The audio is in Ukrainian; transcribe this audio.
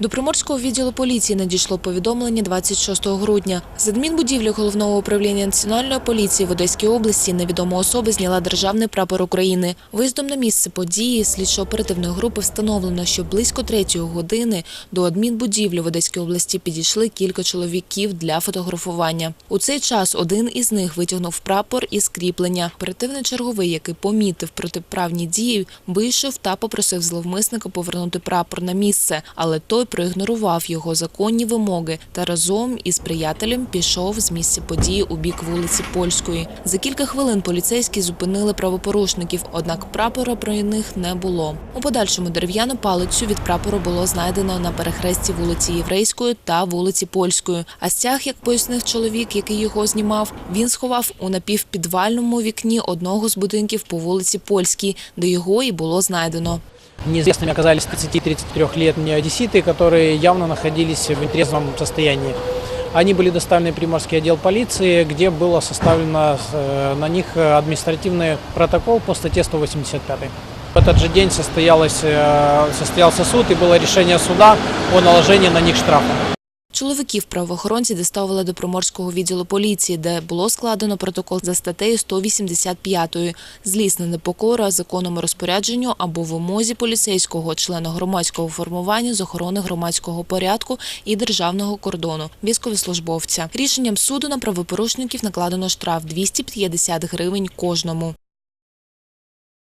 До Приморського відділу поліції надійшло повідомлення 26 грудня. З адмінбудівлі головного управління національної поліції в Одеській області невідома особа зняла державний прапор України. Виїздом на місце події слідчо-оперативної групи встановлено, що близько третьої години до адмінбудівлі в Одеській області підійшли кілька чоловіків для фотографування. У цей час один із них витягнув прапор із кріплення. Оперативний черговий, який помітив протиправні дії, вийшов та попросив зловмисника повернути прапор на місце, але той проігнорував його законні вимоги та разом із приятелем пішов з місця події у бік вулиці Польської. За кілька хвилин поліцейські зупинили правопорушників, однак прапора про них не було. У подальшому дерев'яну палицю від прапору було знайдено на перехресті вулиці Єврейської та вулиці Польської. А стяг, як пояснив чоловік, який його знімав, він сховав у напівпідвальному вікні одного з будинків по вулиці Польській, де його і було знайдено. Неизвестными оказались 30-33-летние одесситы, которые явно находились в нетрезвом состоянии. Они были доставлены в Приморский отдел полиции, где было составлено э, на них административный протокол по статье 185. В этот же день состоялось, э, состоялся суд и было решение суда о наложении на них штрафа. Чоловіків правоохоронці доставили до Приморського відділу поліції, де було складено протокол за статтею 185 «Злісна непокора законному розпорядженню або вимозі поліцейського члена громадського формування з охорони громадського порядку і державного кордону військовослужбовця. Рішенням суду на правопорушників накладено штраф 250 гривень кожному.